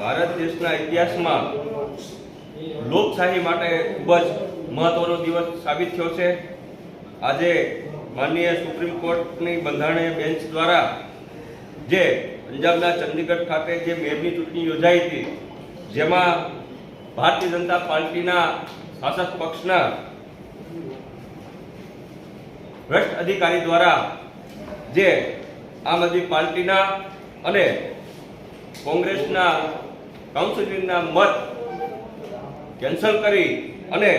ભારત દેશના ઇતિહાસમાં લોકશાહી માટે ખૂબ જ મહત્વનો દિવસ સાબિત થયો છે. આજે માનનીય સુપ્રીમ કોર્ટની બંધારણીય બેન્ચ દ્વારા જે પંજાબના ચંદીગઢ ખાતે જે મેયરની ચૂંટણી યોજાઈ હતી, જેમાં ભારતીય જનતા પાર્ટીના શાસક પક્ષના ભ્રષ્ટ અધિકારી દ્વારા જે આમ આદમી પાર્ટીના અને કોંગ્રેસના કાઉન્સિલરના મત કેન્સલ કરી અને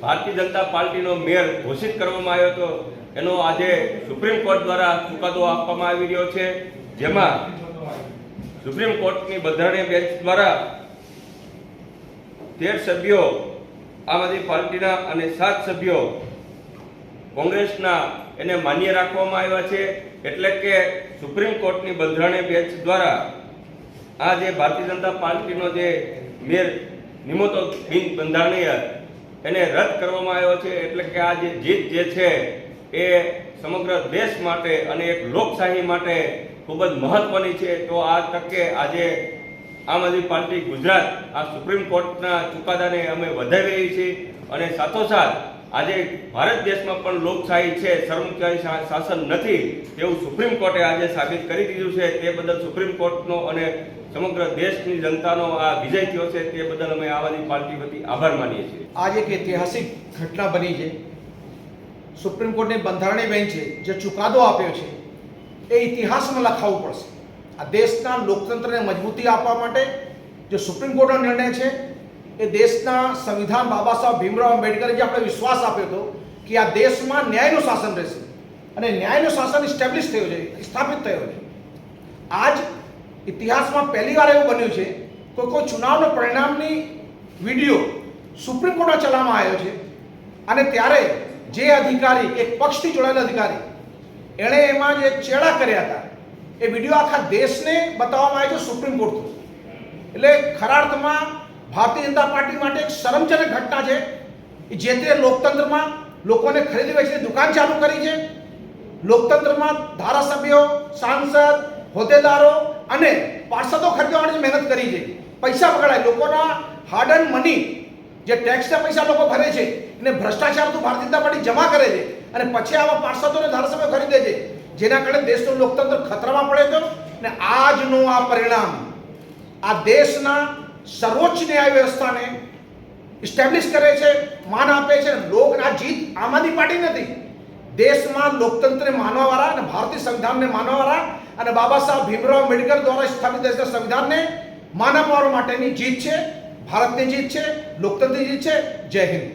ભારતીય જનતા પાર્ટીનો મેયર ઘોષિત કરવામાં આવ્યો હતો. એનો આજે સુપ્રીમ કોર્ટ દ્વારા ચુકાદો આપવામાં આવી રહ્યો છે. જેમાં સુપ્રીમ કોર્ટની બંધારણીય બેન્ચ દ્વારા તેર સભ્યો આમ આદમી પાર્ટીના અને સાત સભ્યો કોંગ્રેસના એને માન્ય રાખવામાં આવ્યા છે. એટલે કે સુપ્રીમ કોર્ટની બંધારણીય બેન્ચ દ્વારા આ જે ભારતીય જનતા પાર્ટીનો જે મેર નિમોતો બિન બંધારણીય એને રદ કરવામાં આવ્યો છે, એટલે કે આ જે જીત જે છે એ સમગ્ર દેશ માટે અને એક લોકશાહી માટે ખૂબ જ મહત્વની છે. તો આ તકે આજે આમ આદમી પાર્ટી ગુજરાત આ સુપ્રીમ કોર્ટના ચુકાદાને અમે વધાવી રહી છીએ અને સાથોસાથ આજે ભારત દેશમાં પણ લોકશાહી છે સર્વમુખ્યાહી શાસન નથી તેવું સુપ્રીમ કોર્ટે આજે સાબિત કરી દીધું છે. તે બદલ સુપ્રીમ કોર્ટનો અને સમગ્ર દેશની જનતાનો આ વિજય થયો છે. તે બદલ અમે આમ આદમી પાર્ટી વતી આભાર માનીએ છીએ. આજ એક ઐતિહાસિક ઘટના બની છે. સુપ્રીમ કોર્ટની બંધારણીય બેન્ચે જે ચુકાદો આપ્યો છે, એ ઇતિહાસમાં લખાવવું પડશે. આ દેશના લોકતંત્રને મજબૂતી આપવા માટે જે સુપ્રીમ કોર્ટનો નિર્ણય છે એ દેશના સંવિધાન બાબા સાહેબ ભીમરાવ આંબેડકરે જે આપણે વિશ્વાસ આપ્યો હતો કે આ દેશમાં ન્યાયનું શાસન રહેશે અને ન્યાયનું શાસન ઇસ્ટેબ્લિશ થયું છે, સ્થાપિત થયું છે. આજ ઇતિહાસમાં પહેલી વાર એવું બન્યું છે કોઈ કોઈ ચુનાવના પરિણામની વીડિયો સુપ્રીમ કોર્ટમાં ચલાવવામાં આવ્યો છે અને ત્યારે જે અધિકારી, એક પક્ષથી જોડાયેલા અધિકારી, એણે એમાં જે ચેડા કર્યા હતા, એ વીડિયો આખા દેશને બતાવવામાં આવ્યો છે સુપ્રીમ કોર્ટ એટલે ખરા અર્થમાં ભારતીય જનતા પાર્ટી માટે એક શરમજનક ઘટના છે જે તે લોકતંત્રમાં લોકોને ખરીદી વેચીને દુકાન ચાલુ કરી છે. લોકતંત્રમાં ધારાસભ્યો, સાંસદ, હોદ્દેદારો અને પાર્ષદો ખરીદવાની મહેનત કરી છે. પૈસા પકડાય લોકોના હાર્ડ એન્ડ મની જે ટેક્સના પૈસા લોકો ભરે છે એને ભ્રષ્ટાચાર તો ભારતીય જનતા પાર્ટી જમા કરે છે અને પછી આવા પાર્ષદો અને ધારાસભ્યો ખરીદે છે. જેના કારણે દેશનું લોકતંત્ર ખતરામાં પડે છે અને આજનું આ પરિણામ આ દેશના સર્વોચ્ચ ન્યાય વ્યવસ્થાને ઇસ્ટેબ્લિશ કરે છે, માન આપે છે લોક આ જીત આમ આદમી પાર્ટી નથી. દેશમાં લોકતંત્રને માનવાવાળા અને ભારતીય સંવિધાનને માનવાવાળા અને બાબા સાહેબ ભીમરાવ આંબેડકર દ્વારા સ્થાપિત દેશના સંવિધાનને માન માટેની જીત છે, ભારતની જીત છે, લોકતંત્રની જીત છે. જય હિન્દ.